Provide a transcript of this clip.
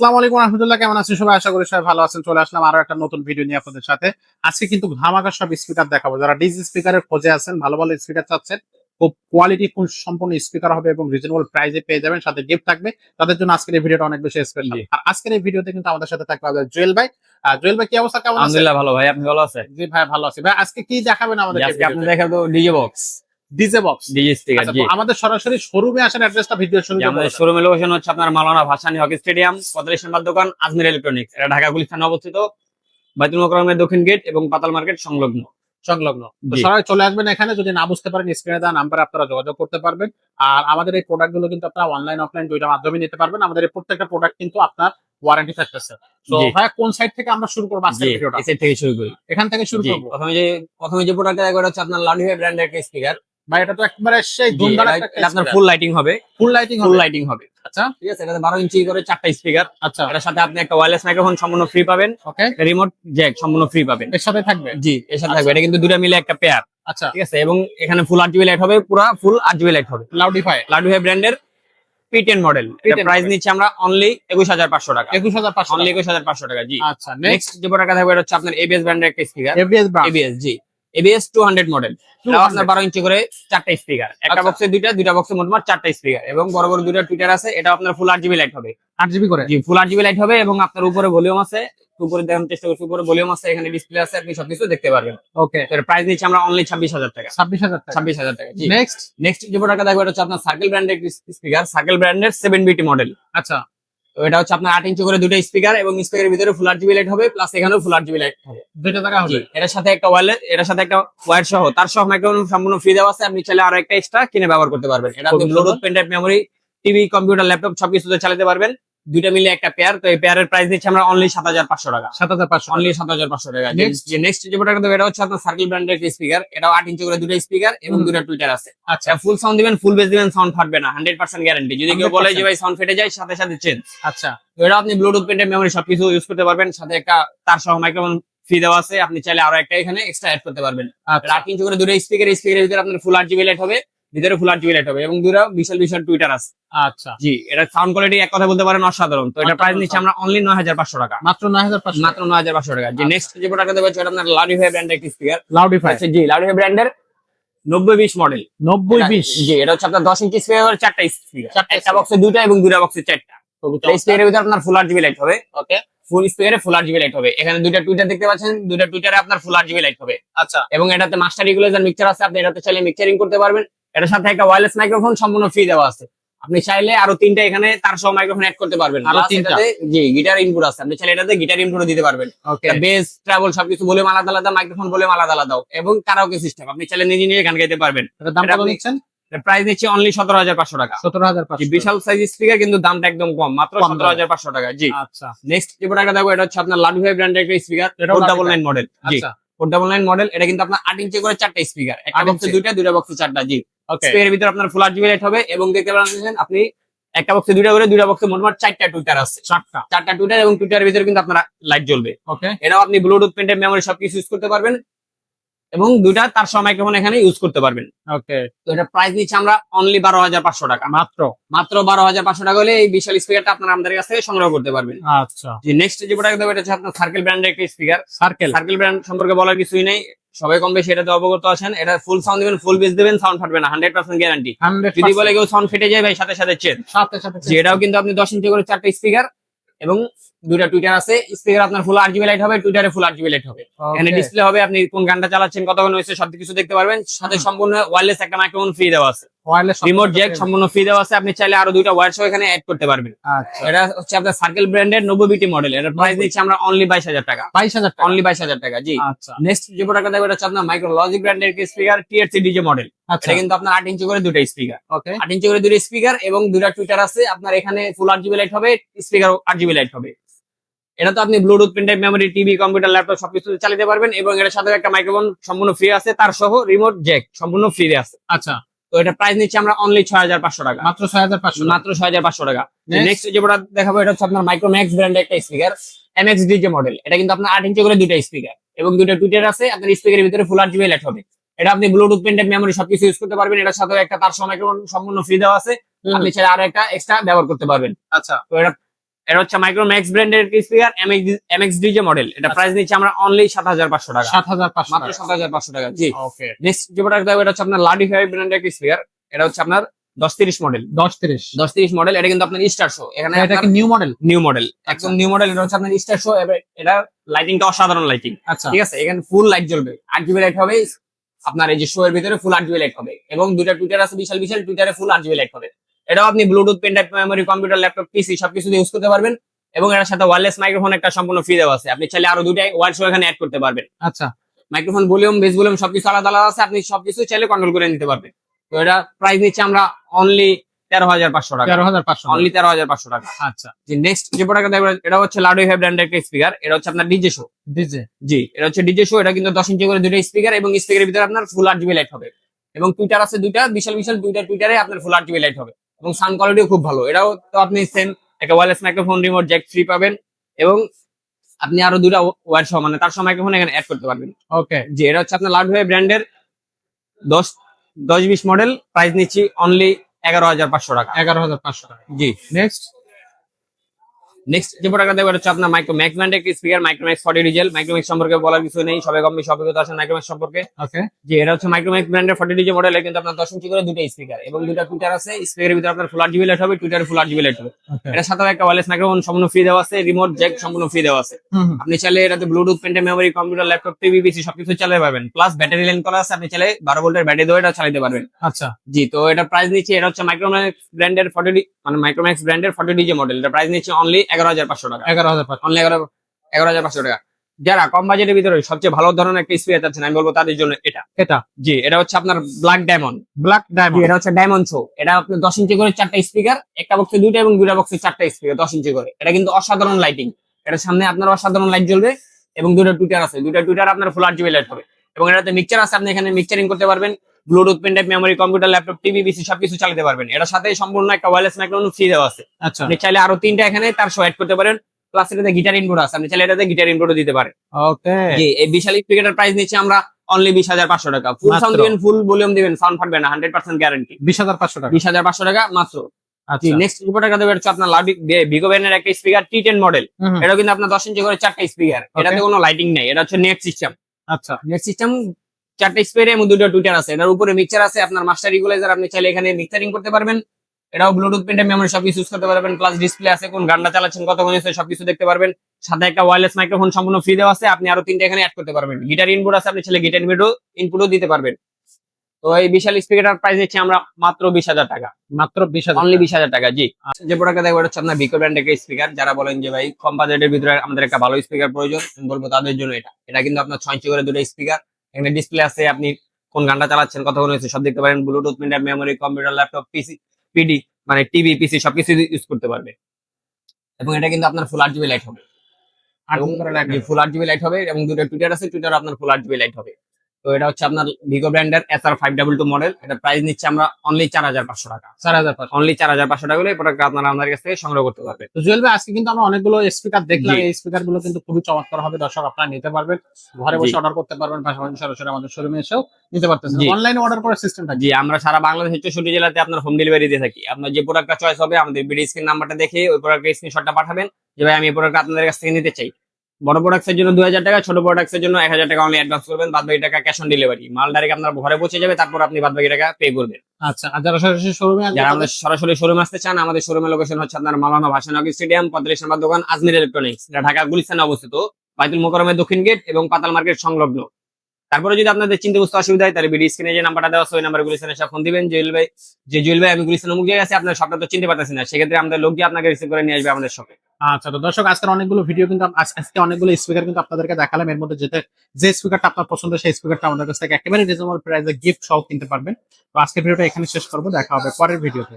আসসালামু আলাইকুম রহমতুল্লাহ কেমন আছেন সবাই? আশা করি সবাই ভালো আছেন। চলে আসলাম আরও একটা নতুন ভিডিও নিয়ে আপনাদের সাথে। আজকে কিন্তু ধামাকা সব স্পিকার দেখাবো। যারা ডিজি স্পিকারের খোঁজে আছেন ভালো ভালো স্পিকার চাচ্ছেন খুব কোয়ালিটি সম্পূর্ণ স্পিকার হবে এবং রিজনেবল প্রাইসে পেয়ে যাবেন সাথে গিফট থাকবে। তাদের জন্য আজকের এই ভিডিওটা অনেক বেশি স্পেশাল আর আজকের এই ভিডিওতে কিন্তু আমাদের সাথে থাকবে আমাদের জুয়েল ভাই। জুয়েল ভাই কি অবস্থা? কেমন আছে আলহামদুলিল্লাহ ভালো ভাই। আপনি ভালো আছেন? জি ভাই ভালো আছি। ভাই আজকে কি দেখাবেন আমাদের আজকে আপনি দেখাবো DJ box DJ box DJ speaker জি। আমাদের সরাসরি শোরুমে আসার অ্যাড্রেসটা ভিডিও শুরু জি, আমাদের শোরুমের লোকেশন হচ্ছে আপনার মালানা ভাসানী হকি স্টেডিয়াম পঁয়তাল্লিশ নম্বর দোকান আজমির ইলেকট্রনিক্স এটা ঢাকা গুলিস্তানে অবস্থিত। বাইতুল মোকরমের দক্ষিণ গেট এবং পাতাল মার্কেট সংলগ্ন। সংলগ্ন। সবাই চলে আসবেন এখানে। যদি না বুঝতে পারেন স্ক্রিনে দেওয়া নাম্বারে আপনারা যোগাযোগ করতে পারবেন। আর আমাদের এই প্রোডাক্টগুলো কিন্তু আপনারা অনলাইন অফলাইন দুইটা মাধ্যমে নিতে পারবেন। আমাদের এই প্রত্যেকটা প্রোডাক্ট কিন্তু আপনার ওয়ারেন্টি থাকতেছে। তো ভাই কোন সাইড থেকে আমরা শুরু করব থেকে করি। এখান থেকে শুরু করব। প্রথমে যে প্রথমে যে প্রোডাক্টটা হচ্ছে আপনার লাউডিভাই ব্র্যান্ডের একটা স্পিকার ভাই এটা তো একবারে সেই ধুমধাম আপনার ফুল লাইটিং হবে। ফুল লাইটিং ফুল লাইটিং হবে। আচ্ছা। ঠিক আছে এটাতে বারো ইঞ্চি করে চারটা স্পিকার আচ্ছা। সাথে আপনি একটা ওয়্যারলেস মাইক্রোফোন সম্পূর্ণ ফ্রি পাবেন। ওকে রিমোট জ্যাক সম্পূর্ণ ফ্রি পাবেন। এর সাথে থাকবে? জি এর সাথে থাকবে। এটা কিন্তু দুটো মিলে একটা পেয়ার আচ্ছা। ঠিক আছে এবং এখানে ফুল আট লাইট হবে পুরো ফুল আট লাইট হবে। লাউডিফাই লাডুহে ব্র্যান্ডের P ten model P10 price. নিচ্ছি আমরা অনলি একুশ হাজার পাঁচশো টাকা। একুশ হাজার পাঁচশো অনলি একুশ হাজার পাঁচশো টাকা জি। আচ্ছা নেক্সট যে প্রোডাক্ট থাকবে এটা হচ্ছে আপনার এবিএস ব্র্যান্ডের একটা স্পিকার এবিএস এবিএস জি। এবিএস টু হান্ড্রেড মডেল আপনার বারো ইঞ্চি করে চারটা স্পিকার একটা আচ্ছা। বক্সে দুইটা দুইটা বক্সে মোটমাট চারটা স্পিকার এবং বড় বড় দুইটা টুইটার আছে এটা আপনার ফুল আট জিবি লাইট হবে। আট জিবি করে? জি ফুল আট জিবি লাইট হবে এবং আপনার উপরে ভলিউম আছে উপরে দেখানোর চেষ্টা করছি উপরে ভলিউম আছে এখানে ডিসপ্লে আছে আপনি সবকিছু দেখতে পারবেন। ওকে এর প্রাইস নিচ্ছি আমরা অনলি ছাব্বিশ হাজার টাকা। ছাব্বিশ হাজার টাকা। ছাব্বিশ হাজার টাকা জি। নেক্সট নেক্সট যে প্রোডাক্টটা দেখব এটা হচ্ছে আপনার সার্কেল ব্র্যান্ডের স্পিকার সার্কেল ব্র্যান্ডের সেভেন বিটি মডেল আচ্ছা। এটা হচ্ছে আপনার আট ইঞ্চি করে দুটো স্পিকার এবং স্পিকারের ভিতরে ফুল আরজিবি লাইট হবে প্লাস এখানেও ফুল আরজিবি লাইট হবে। দুটো টাকা হবে? এটার সাথে একটা ওয়ারলেস এটার সাথে একটা ওয়্যার সহ। তার সহ মাইক্রোফোন সম্পূর্ণ ফ্রি দেওয়া আছে আপনি চাইলে আরও একটা এক্সট্রা কিনে ব্যবহার করতে পারবেন। এটা আপনি bluetooth. Pen drive memory TV computer laptop সবকিছুতে চালাতে পারবেন। দুইটা মিলে একটা পেয়ার তো এই পেয়ারের প্রাইস দিচ্ছি আমরা অনলি সাত হাজার পাঁচশো টাকা। সাত হাজার পাঁচশো অনলি সাত হাজার পাঁচশো টাকা. যে নেক্সট যে প্রোডাক্ট এটা হচ্ছে আপনার সার্কেল ব্র্যান্ডের একটা স্পিকার এটাও আট ইঞ্চি করে দুটো স্পিকার এবং দুটো টুইটার আছে। আচ্ছা। ফুল সাউন্ড দিবেন ফুল বেস দিবেন সাউন্ড ফাটবে না হান্ড্রেড পার্সেন্ট গ্যারান্টি যদি কেউ বলে যে ভাই সাউন্ড ফেটে যায় সাথে সাথে চেঞ্জ আচ্ছা। এটা আপনি ব্লুটুথ পেন্টের মেমোরি সবকিছু ইউজ করতে পারবেন সাথে একটা তার সহ মাইক্রোফোন ফ্রি দেওয়া আছে। আপনি চাইলে আরও একটা এখানে এক্সট্রা অ্যাড করতে পারবেন। আচ্ছা। আট ইঞ্চি করে দুটো স্পিকার স্পিকারের ভিতরে আপনার ফুল আট জিবি লাইট হবে। ভিতরে ফুল জিবি লাইট হবে এবং দুটো বিশাল বিশাল টুইটার আছে। আচ্ছা। জি এটা সাউন্ড কোয়ালিটি এক কথা বলতে পারেন অসাধারণ। তো এটা প্রাইস নিচ্ছে আমরা অনলি নয় হাজার পাঁচশো টাকা। মাত্র নয় হাজার পাঁচশো। মাত্র নয় হাজার পাঁচশো টাকা। যে নেক্সট যে প্রোডাক্ট দেবো সেটা আপনার লাউডিফাই ব্র্যান্ডের একটি স্পিকার লাউডিফাই আচ্ছা জি লাউডিফাই ব্র্যান্ডের নব্বই বিশ মডেল নব্বই বিশ জি এটা হচ্ছে আপনার দশ ইঞ্চি স্পিকার চারটা স্পিকার চারটা একটা বক্সে দুইটা এবং দুইটা বক্সে চারটা। স্পিকারের ভিতরে আপনার ফুল আট জিবি লাইট হবে। ওকে। ফুল স্পিকারে ফুল আট জিবি লাইট হবে। এখানে দুইটা টুইটার দেখতে পাচ্ছেন দুইটা টুইটারে আপনার ফুল আট জিবি লাইট হবে। আচ্ছা। এবং এটাতে মাস্টার ইকুলাইজার মিক্সার আছে আপনি এটাতে চাইলে মিক্সারিং করতে পারবেন। এটার সাথে একটা ওয়ারলেস মাইক্রোফোন সম্পূর্ণ ফ্রি দেওয়া আছে। আপনি চাইলে আরও তিনটা এখানে তার সহ মাইক্রোফোন অ্যাড করতে পারবেন। আরও তিনটাতে তিনটা? জি গিটার ইনপুট আছে। আপনি চাইলে এটাতে গিটার ইনপুট দিতে পারবেন। ওকে বেস ট্রাভেল সবকিছু বলে আলাদা আলাদা মাইক্রোফোন বলে আলাদা আলাদা। এবং কারাওকে সিস্টেম আপনি চাইলে নিজে নিজে গান গাইতে পারবেন। দাম কত নিচ্ছেন প্রাইস দিচ্ছি অনলি সতেরো হাজার পাঁচশো টাকা। সতেরো হাজার বিশাল সাইজ স্পিকার কিন্তু দামটা একদম কম মাত্র সতেরো হাজার পাঁচশো টাকা জি। আচ্ছা। নেক্সট যে প্রোডাক্টটা দেখব এটা হচ্ছে আপনার লাডুভাই ব্র্যান্ডের একটা স্পিকার ডাবল। নাইন মডেল জি। আচ্ছা। ফোর ডাবল নাইন মডেল এটা কিন্তু আপনার আট ইঞ্চি করে চারটা স্পিকার একটা বক্সে দুইটা দুইটা বক্সে চারটা জি। ওকে স্পিকারের ভিতরে আপনার ফুল আরজিবি লাইট হবে এবং দেখতে পাচ্ছেন আপনি একটা বক্সে দুইটা করে দুইটা বক্সে মোটমাট চারটা টুইটার আছে। চারটা। চারটা টুইটার এবং টুইটারের ভিতরে কিন্তু আপনার লাইট জ্বলবে। ওকে এটাও আপনি ব্লুটুথ পেন্টের মেমোরি সবকিছু ইউজ করতে পারবেন। এবং দুইটা তার সহ মাইক্রোফোন এখানে ইউজ করতে পারবেন। ওকে তো এটা প্রাইস নিচ্ছে আমরা অনলি বারো হাজার পাঁচশো টাকা। মাত্র? মাত্র বারো হাজার পাঁচশো টাকা হলে এই বিশাল স্পিকারটা আপনার আমাদের কাছ থেকে সংগ্রহ করতে পারবেন। আচ্ছা। যে নেক্সট যে প্রোডাক্ট দেবো এটা হচ্ছে আপনার সার্কেল ব্র্যান্ডের একটা স্পিকার সার্কেল সার্কেল ব্র্যান্ড সম্পর্কে বলার কিছুই নেই। সবাই কম বেশি এটাতে অবগত আছেন। এটা ফুল সাউন্ড দিবেন ফুল বেস দিবেন সাউন্ড ফাটবে না হান্ড্রেড পার্সেন্ট গ্যারান্টি যদি বলে কেউ সাউন্ড ফেটে যায় ভাই সাথে সাথে চেন সাথে সাথে এটাও কিন্তু আপনি দশ ইঞ্চি করে চারটা স্পিকার এবং দুইটা টুইটার আছে স্পিকার আপনার ফুল আট জিবি লাইট হবে টুইটারে ফুল আট জিবি লাইট হবে। এখানে ডিসপ্লে হবে আপনি কোন গানটা চালাচ্ছেন কতক্ষণ হয়েছে সবকিছু দেখতে পারবেন। সাথে সম্পূর্ণ ওয়্যারলেস একটা মাইক্রোফোন ফ্রি দেওয়া আছে। ওয়্যারলেস রিমোট জ্যাক সম্পূর্ণ ফ্রি দেওয়া আছে আপনি চাইলে আরও দুইটা ওয়্যার সহ এখানে অ্যাড করতে পারবেন। আচ্ছা। এটা হচ্ছে আপনার সার্কেল ব্র্যান্ডের নব্বই বিটি মডেল এটার প্রাইস দিচ্ছি আমরা অনলি বাইশ হাজার টাকা। বাইশ হাজার টাকা। অনলি বাইশ হাজার টাকা জি। আচ্ছা। নেক্সট যে প্রোডাক্টটা দেখব এটা হচ্ছে আপনার মাইক্রোলজিক ব্র্যান্ডের স্পিকার টিআরসি ডিজে মডেল আচ্ছা। এটা কিন্তু আপনার আট ইঞ্চি করে দুটো স্পিকার ওকে আট ইঞ্চি করে দুটো স্পিকার এবং দুটা টুইটার আছে আপনার এখানে ফুল আট জিবি লাইট হবে স্পিকার আট জিবি লাইট হবে। এটা তো আপনি bluetooth printer memory TV computer laptop সবকিছু চালাতে পারবেন এবং এটার সাথে একটা মাইক্রোফোন সম্পূর্ণ ফ্রি আছে তার সহ রিমোট জ্যাক সম্পূর্ণ ফ্রি আছে। আচ্ছা। তো এটা প্রাইস নিচ্ছে আমরা অনলি ছয় হাজার পাঁচশো টাকা। মাত্র ছয় হাজার পাঁচশো মাত্র ছয় হাজার পাঁচশো টাকা। নেক্সট যে প্রোডাক্ট দেখাবো এটা হচ্ছে আপনার মাইক্রোম্যাক্স ব্র্যান্ডের একটা স্পিকার এমএক্স ডিজে মডেল এটা কিন্তু আপনার আট ইঞ্চি করে দুইটা স্পিকার এবং দুটো টুইটার আছে আপনার স্পিকারের ভিতরে ফুল আট জিবি লাইট হবে এটা আপনি ব্লুটুথ পেন্টেড মেমোরি সবকিছু ইউজ করতে পারবেন এটার সাথে একটা তার সময় সম্পূর্ণ ফ্রি দেওয়া আছে। আপনি চাইলে আরও একটা এক্সট্রা ব্যবহার করতে পারবেন। আচ্ছা। তো এটা এটা হচ্ছে মাইক্রো ম্যাক্স ব্র্যান্ডের স্পিকার এমএক্স ডিজে মডেল এটা। প্রাইস নিচ্ছে আমরা অনলি সাত হাজার পাঁচশো টাকা। সাত হাজার পাঁচশো মাত্র সাত হাজার পাঁচশো টাকা জি। ওকে নেক্সট যে প্রোডাক্ট দেবো এটা হচ্ছে আপনার লাডি ফাইভ ব্র্যান্ডের একটা স্পিকার এটা হচ্ছে আপনার দশ তিরিশ মডেল দশ তিরিশ। দশ তিরিশ মডেল এটা কিন্তু আপনার স্টার শো এখানে এটা কি নিউ মডেল নিউ মডেল একদম নিউ মডেল এটা হচ্ছে আপনার স্টার শো এটা লাইটিংটা অসাধারণ লাইটিং আচ্ছা। ঠিক আছে? এখানে ফুল লাইট জ্বলবে। আট জিবি লাইট হবে। আপনার এই যে শো এর ভিতরে ফুল আট জিবি লাইট হবে। এবং দুইটা টুইটার আছে বিশাল বিশাল টুইটারে ফুল আট জিবি লাইট হবে। এটাও আপনি bluetooth pen drive memory computer laptop PC সবকিছু ইউজ করতে পারবেন। এবং এর সাথে ওয়্যারলেস মাইক্রোফোন একটা সম্পূর্ণ ফ্রি দেওয়া আছে। আপনি চাইলে আরও দুটাই ওয়ার শো এখানে অ্যাড করতে পারবেন। আচ্ছা। মাইক্রোফোন ভলিউম বেস ভলিউম সবকিছু আলাদা আলাদা আছে। আপনি সবকিছু চাইলে কন্ট্রোল করে নিতে পারবেন। তো এটা প্রাইস নিচ্ছে আমরা অনলি তেরো হাজার পাঁচশো টাকা। তেরো হাজার পাঁচশো অনলি তেরো হাজার পাঁচশো টাকা। আচ্ছা। যে নেক্সট যে প্রোডাক্ট দেখবেন এটা হচ্ছে লাডো ফাইভ ব্র্যান্ডের একটা স্পিকার এটা হচ্ছে আপনার ডিজে শো ডিজে জি এটা হচ্ছে ডিজে শো এটা কিন্তু দশ ইঞ্চি করে দুটো স্পিকার এবং স্পিকারের ভিতরে আপনার ফুল আট জিবি লাইট হবে। এবং টুইটার আছে দুইটা বিশাল বিশাল দুইটা টুইটারে আপনার ফুল আট জিবি লাইট হবে। এবং সাউন্ড কোয়ালিটিও খুব ভালো। এটাও তো আপনি সেম একটা wireless microphone remote jack free পাবেন এবং আপনি আরও দুটা ওয়ার সহ মানে তার সহ মাইক্রোফোন এখানে অ্যাড করতে পারবেন। ওকে জি এটা হচ্ছে আপনার লাডওয়ে ব্র্যান্ডের দশ দশ বিশ মডেল প্রাইস নিচ্ছি অনলি এগারো হাজার পাঁচশো টাকা। এগারো হাজার পাঁচশো টাকা। জি। নেক্সট নেক্সট যে প্রোডাক্ট দেখবেন হচ্ছে আপনার মাইক্রো ম্যাক্স ব্র্যান্ডের একটি speaker Micromax forty diesel Micromax সম্পর্কে বলার কিছু নেই সবাই কম বেশি অভিজ্ঞতা আছে মাইক্রোম্যাক্স সম্পর্কে। ওকে যে এটা হচ্ছে মাইক্রোম্যাক্স ব্র্যান্ডের ফর্টি ডিজে মডেল কিন্তু আপনার দশ ইঞ্চি করে দুটো স্পিকার এবং দুটো টুইটার আছে স্পিকারের ভিতরে আপনার ফুল জিবি লাইট হবে টুইটার ফুল জিবি লাইট হবে। এটার সাথে একটা ওয়ারলেস মাইক্রোফোন সম্পূর্ণ ফ্রি দেওয়া আছে রিমোট জ্যাক সম্পূর্ণ ফ্রি দেওয়া আছে। আপনি চাইলে এটাতে Bluetooth পেন্টে memory computer laptop TV PC সবকিছু চালাতে পারবেন প্লাস ব্যাটারি লাইন করা আছে আপনি চাইলে বারো ভোল্টের ব্যাটারি দিয়ে এটা চালাতে পারবেন। আচ্ছা। জি তো এটা প্রাইস নিচ্ছে এটা হচ্ছে মাইক্রোম্যাক্স ব্র্যান্ডের ফর্টি মানে মাইক্রোম্যাক্স ব্র্যান্ডের ফর্টি ডিজে মডেল এটা প্রাইস নিচ্ছে অনলি এগারো হাজার পাঁচশো টাকা। এগারো হাজার অনলি এগারো এগারো হাজার পাঁচশো টাকা। যারা কম বাজেটের ভিতরে সবচেয়ে ভালো ধরনের একটা স্পিকার চাচ্ছেন আমি বলব তাদের জন্য এটা। এটা? জি এটা হচ্ছে আপনার ব্ল্যাক ডায়মন্ড ব্ল্যাক ডায়মন্ড এটা হচ্ছে ডায়মন্ড শো এটা আপনি দশ ইঞ্চি করে চারটা স্পিকার একটা বক্সে দুইটা এবং দুইটা বক্সে চারটা স্পিকার দশ ইঞ্চি করে। এটা কিন্তু অসাধারণ লাইটিং এটা সামনে আপনার অসাধারণ লাইট জ্বলবে এবং দুটো টুইটার আছে। দুইটা টুইটার আপনার ফুল আট জিবি লাইট হবে। এবং এটাতে মিক্সচার আছে আপনি এখানে মিক্সচারিং করতে পারবেন। Bluetooth pen drive memory computer laptop TV PC সবকিছু চালাতে পারবেন। এটার সাথে সম্পূর্ণ একটা ওয়্যারলেস মাইক্রোফোন ফ্রি দেওয়া আছে। আচ্ছা। আপনি চাইলে আরও তিনটা এখানে তার শো অ্যাড করতে পারেন। প্লাস এটাতে গিটার ইনপুট আছে। আপনি চাইলে এটাতে গিটার ইনপুটও দিতে পারেন। ওকে জি এই বিশাল স্পিকারের প্রাইস নিচ্ছে আমরা অনলি বিশ হাজার পাঁচশো টাকা। Full sound. দিবেন ফুল ভলিউম দিবেন সাউন্ড ফাটবে না হান্ড্রেড পার্সেন্ট গ্যারান্টি বিশ হাজার পাঁচশো টাকা। বিশ হাজার পাঁচশো টাকা মাত্র। আচ্ছা। নেক্সট টাকা দেবে হচ্ছে আপনার লাউডি ভিগো ব্যান্ডের একটা স্পিকার টি টেন মডেল এটা কিন্তু আপনার দশ ইঞ্চি করে চারটা স্পিকার এটাতে কোনো লাইটিং নেই। এটা হচ্ছে নেট সিস্টেম আচ্ছা। নেট সিস্টেম চারটা স্পিকার এবং দুটো টুইটার আছে। এটার উপরে মিক্সার আছে আপনার মাস্টার ইকুলাইজার আপনি চাইলে এখানে মিক্সারিং করতে পারবেন। এটাও ব্লুটুথ পেন্টে মেমোরি সব ইউজ করতে পারবেন। প্লাস ডিসপ্লে আছে কোন গানটা চালাচ্ছেন কত হয়েছে সবকিছু দেখতে পারবেন। সাথে একটা ওয়্যারলেস মাইক্রোফোন সম্পূর্ণ ফ্রি দেওয়া আছে আপনি আরও তিনটা এখানে অ্যাড করতে পারবেন। গিটার ইনপুট আছে আপনি ছেলে গিটার ইনপুটও ইনপুটও দিতে পারবেন। তো এই বিশাল স্পিকারটার প্রাইস দিচ্ছি আমরা মাত্র বিশ হাজার টাকা। মাত্র বিশ হাজার অনলি বিশ হাজার টাকা জি। যে প্রোডাক্টটা দেখব হচ্ছে আপনার ভিকো ব্র্যান্ড একটা স্পিকার যারা বলেন যে ভাই কম বাজেটের ভিতরে আমাদের একটা ভালো স্পিকার প্রয়োজন বলব তাদের জন্য এটা। এটা কিন্তু আপনার ছয় ইঞ্চি করে দুটো স্পিকার এখানে ডিসপ্লে আছে আপনি কোন গানটা চালাচ্ছেন কতক্ষণ হয়েছে সব দেখতে পারেন bluetooth printer memory computer laptop PC PD মানে টিভি পিসি সবকিছু ইউজ করতে পারবে। এবং এটা কিন্তু আপনার ফুল আট জিবি লাইট হবে। ফুল আট জিবি লাইট হবে এবং দুটো টুইটার আছে টুইটার আপনার ফুল আট জিবি লাইট হবে। তো এটা হচ্ছে আপনার ভিগো ব্র্যান্ডের S R five double two model এটা প্রাইস নিচ্ছে আমরা অনলি চার হাজার পাঁচশো টাকা। চার হাজার পাঁচশো। অনলি চার হাজার পাঁচশো টাকা এই প্রোডাক্ট আপনারা আমাদের কাছ থেকে সংগ্রহ করতে পারবেন। তো জুয়েল ভাই আজকে কিন্তু আমরা অনেকগুলো স্পিকার দেখলাম। এই স্পিকারগুলো কিন্তু খুবই চমৎকার হবে। দর্শক আপনারা নিতে পারবেন। ঘরে বসে অর্ডার করতে পারবেন। পাশাপাশি সরাসরি আমাদের শোরুমে এসেও নিতে পারতেছেন। জি। অনলাইনে অর্ডার করার সিস্টেমটা জি আমরা সারা বাংলাদেশের চৌষট্টি জেলাতে আপনার হোম ডেলিভারি দিয়ে থাকি। আপনার যে প্রোডাক্টটা চয়েস হবে আমাদের বিডি স্ক্রিন নাম্বারটা দেখে ওই প্রোডাক্টের স্ক্রিনশটটা পাঠাবেন। যে ভাই আমি এই প্রোডাক্ট আপনাদের কাছ থেকে নিতে চাই। বড় প্রোডাক্টের জন্য দুই হাজার টাকা ছোট প্রোডাক্টের জন্য এক হাজার টাকা অনলি অ্যাডভান্স করবেন বাদ বাকি টাকা ক্যাশ অন ডেলিভারি মাল ডাইরেক্ট আপনার ঘরে পৌঁছে যাবে তারপর আপনি বাদ বাকি টাকা পে করবেন। আচ্ছা যারা সরাসরি শোরুমে যারা আমাদের সরাসরি শোরুমে আসতে চান আমাদের শোরুমের লোকেশন হচ্ছে আপনার মালানা ভাসানগর স্টেডিয়াম পঁয়তাল্লিশ নম্বর দোকান আজমির ইলেকট্রনিক্স এটা ঢাকা গুলিস্তানে অবস্থিত বাইতুল মোকরমের দক্ষিণ গেট এবং পাতাল মার্কেট সংলগ্ন। তারপরে যদি আপনাদের চিন্তা বুঝতে অসুবিধা হয় তাহলে স্ক্রিনে যে নাম্বারটা দেওয়া আছে ওই নাম্বার গুলিস্তানে এসে ফোন দিবেন। জুয়েল ভাই যে জুয়েল ভাই আমি গুলিস্তান অমুক জায়গায় আছি আপনার সবটা তো চিনতে পারতেছি না। সেক্ষেত্রে আমাদের লোক গিয়ে আপনাকে রিসিভ করে নিয়ে আসবে আমাদের শপে আচ্ছা তো দর্শক, আজকের অনেকগুলো ভিডিও কিন্তু আজকে অনেকগুলো স্পিকার কিন্তু আপনাদেরকে দেখালাম। এর মধ্যে যেতে যে স্পিকারটা আপনার পছন্দ, সেই স্পিকারটা আমাদের কাছ থেকে একেবারে রিজনেবল প্রাইসে গিফট সহ কিনতে পারবেন। তো আজকের ভিডিওটা এখানে শেষ করব। দেখা হবে পরের ভিডিওতে